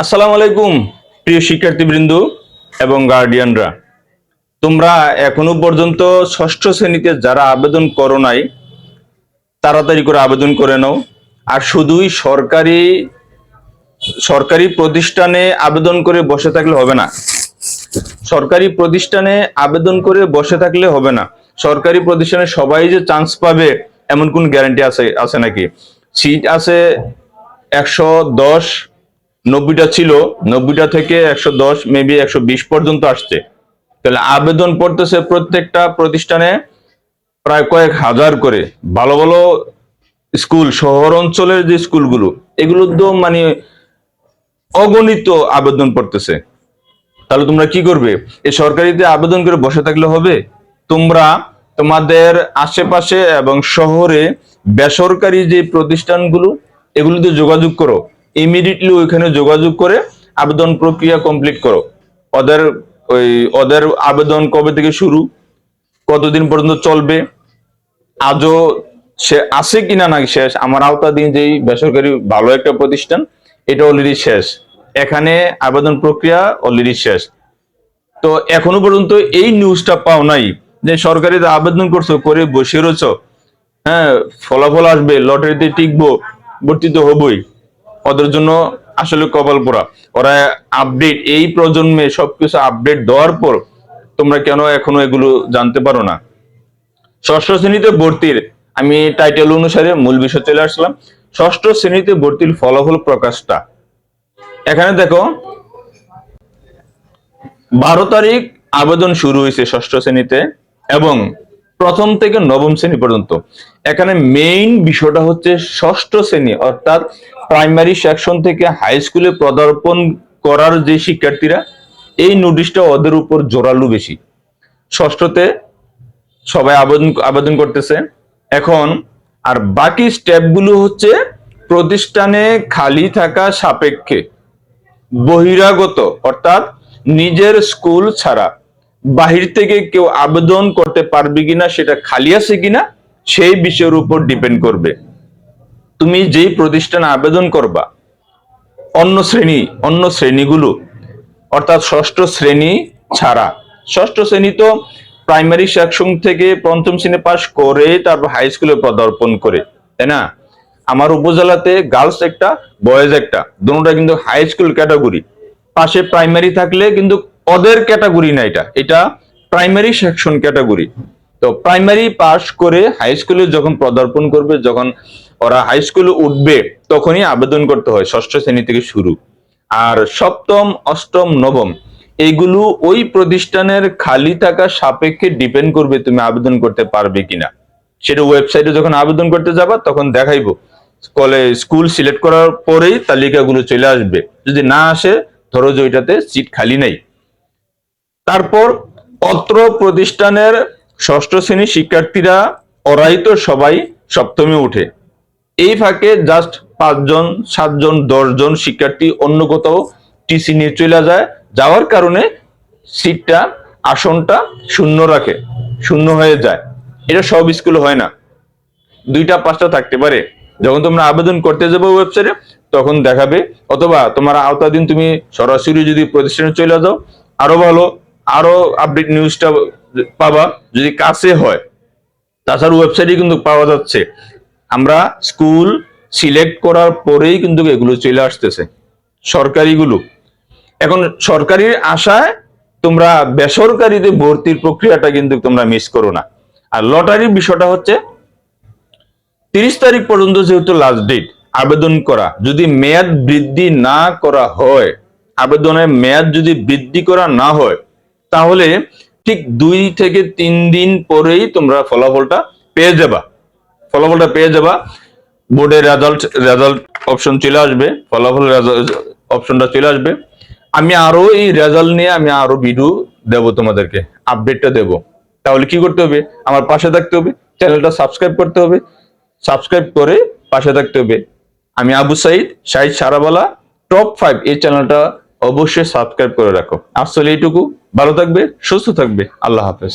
আসসালামু আলাইকুম, প্রিয় শিক্ষার্থীবৃন্দ এবং গার্ডিয়ানরা তোমরা এখনও পর্যন্ত ষষ্ঠ শ্রেণীতে যারা আবেদন করো নাই, তাড়াতাড়ি করে আবেদন করে নাও। আর শুধুই সরকারি সরকারি প্রতিষ্ঠানে আবেদন করে বসে থাকলে হবে না। সরকারি প্রতিষ্ঠানে আবেদন করে বসে থাকলে হবে না। সরকারি প্রতিষ্ঠানে সবাই যে চান্স পাবে, এমন কোন গ্যারান্টি আছে আছে নাকি? সিট আছে একশো দশ নব্বইটা ছিল, নব্বইটা থেকে একশো দশ মেবি একশো বিশ পর্যন্ত আসছে। তাহলে আবেদন পড়তেছে প্রত্যেকটা প্রতিষ্ঠানে প্রায় কয়েক হাজার করে। ভালো ভালো স্কুল, শহর অঞ্চলের যে স্কুলগুলো এগুলো তো মানে অগণিত আবেদন পড়তেছে তাহলে তোমরা কি করবে? এই সরকারিতে আবেদন করে বসে থাকলে হবে? তোমরা তোমাদের আশেপাশে এবং শহরে বেসরকারি যে প্রতিষ্ঠানগুলো, এগুলোতে যোগাযোগ করো। ইমিডিয়েটলি ওইখানে যোগাযোগ করে আবেদন প্রক্রিয়া কমপ্লিট করো। ওদের ওই, ওদের আবেদন কবে থেকে শুরু? কতদিন পর্যন্ত চলবে? আজও সে আছে কিনা নাকি শেষ? আমার আওতাধীন যেই বেসরকারি ভালো একটা প্রতিষ্ঠান, এটা অলরেডি শেষ। এখানে আবেদন প্রক্রিয়া অলরেডি শেষ। তো এখনও পর্যন্ত এই নিউজটা পাও নাই যে সরকারিতে আবেদন করছ, করে বসে রয়েছ হ্যাঁ ফলাফল আসবে, লটারিতে টিকবো, ভর্তি তো হবই। ওদের জন্য আসলে কপাল পোড়া। ওরা আপডেট এই প্রজন্মে সবকিছু আপডেট দেওয়ার পর তোমরা কেন এখনও এগুলো জানতে পারো না? ষষ্ঠ শ্রেণীতে ভর্তির, আমি টাইটেল অনুসারে মূল বিষয় চলে আসলাম। ষষ্ঠ শ্রেণীতে ভর্তির ফলাফল প্রকাশটা। এখানে দেখো, বারো তারিখ আবেদন শুরু হয়েছে ষষ্ঠ শ্রেণীতে এবং প্রথম থেকে নবম শ্রেণি পর্যন্ত। এখানে মেইন বিষয়টা হচ্ছে ষষ্ঠ শ্রেণি, অর্থাৎ প্রাইমারি সেকশন থেকে হাই স্কুলে পদার্পণ করার যে শিক্ষার্থীরা, এই নোটিশটা ওদের উপর জোরালো বেশি। ষষ্ঠতে সবাই আবেদন আবেদন করতেছে। এখন আর বাকি স্টেপগুলো হচ্ছে প্রতিষ্ঠানে খালি থাকা সাপেক্ষে বহিরাগত, অর্থাৎ নিজের স্কুল ছাড়া। বাহির থেকে কেউ আবেদন করতে পারবে কিনা, সেটা খালি আছে কিনা, সেই বিষয়ের উপর ডিপেন্ড করবে। তুমি যেই প্রতিষ্ঠানে আবেদন করবা, অন্য শ্রেণি, অন্য শ্রেণীগুলো, অর্থাৎ ষষ্ঠ শ্রেণি ছাড়া। ষষ্ঠ শ্রেণি তো প্রাইমারি সেকশন থেকে পঞ্চম শ্রেণি পাশ করে তারপর হাই স্কুলে পদার্পণ করে, তাই না? আমার উপজেলাতে গার্লস একটা বয়েজ একটা, দুটোটা কিন্তু হাই স্কুল ক্যাটাগরি পাশে প্রাইমারি থাকলে কিন্তু ওদের ক্যাটাগরি না এটা। এটা প্রাইমারি সেকশন ক্যাটাগরি। তো প্রাইমারি পাস করে হাই স্কুলে যখন পদার্পণ করবে, যখন ওরা হাই স্কুলে উঠবে, তখনই আবেদন করতে হয়, ষষ্ঠ শ্রেণি থেকে শুরু। আর সপ্তম, অষ্টম, নবম, এইগুলো ওই প্রতিষ্ঠানের খালি থাকা সাপেক্ষে ডিপেন্ড করবে তুমি আবেদন করতে পারবে কিনা। সেটা ওয়েবসাইটে যখন আবেদন করতে যাবা, তখন দেখাইবো। কলেজ স্কুল সিলেক্ট করার পরেই তালিকাগুলো চলে আসবে। যদি না আসে, ধরো যে ওইটাতে সিট খালি নেই। তারপর অত্র প্রতিষ্ঠানের ষষ্ঠ শ্রেণির শিক্ষার্থীরা ওরাই তো সবাই সপ্তমে উঠে এই ফাঁকে জাস্ট পাঁচজন, সাতজন, দশজন শিক্ষার্থী অন্য কোথাও টিসি নিয়ে চলে যায়, যাওয়ার কারণে সিটটা, আসনটা শূন্য রাখে, শূন্য হয়ে যায়। এটা সব স্কুলে হয় না। দুইটা, পাঁচটা থাকতে পারে। যখন তোমরা আবেদন করতে যাবে ওয়েবসাইটে তখন দেখাবে। অথবা তোমার আওতাধীন তুমি সরাসরি যদি প্রতিষ্ঠানে চলে যাও, আরও ভালো। আরও আপডেট নিউজটা পাবা, যদি কাছে হয়। তাছাড়া ওয়েবসাইটে কিন্তু পাওয়া যাচ্ছে। আমরা স্কুল সিলেক্ট করার পরেই কিন্তু এগুলো চলে আসতেছে, সরকারিগুলো। এখন সরকারির আশায় তোমরা বেসরকারিতে ভর্তির প্রক্রিয়াটা কিন্তু তোমরা মিস করো না। আর লটারির বিষয়টা হচ্ছে, তিরিশ তারিখ পর্যন্ত যেহেতু লাস্ট ডেট আবেদন করা, যদি মেয়াদ বৃদ্ধি না করা হয়, আবেদনের মেয়াদ যদি বৃদ্ধি করা না হয় তাহলে ঠিক দুই থেকে তিন দিন পরেই তোমরা ফলাফলটা পেয়ে যাবা। ফলাফলটা পেয়ে যাবা। বোর্ডের রেজাল্ট রেজাল্ট অপশন চলে আসবে। ফলাফল অপশনটা চলে আসবে। আমি আরও এই রেজাল্ট নিয়ে আমি আরও ভিডিও দেব তোমাদেরকে আপডেটটা দেব। তাহলে কি করতে হবে? আমার পাশে থাকতে হবে চ্যানেলটা সাবস্ক্রাইব করতে হবে। সাবস্ক্রাইব করে পাশে থাকতে হবে। আমি আবু সাইদ শাহিদ সারাবালা টপ ফাইভ এই চ্যানেলটা অবশ্যই সাবস্ক্রাইব করে রাখো। আসলে এইটুকু। ভালো থাকবে সুস্থ থাকবে। আল্লাহ হাফেজ।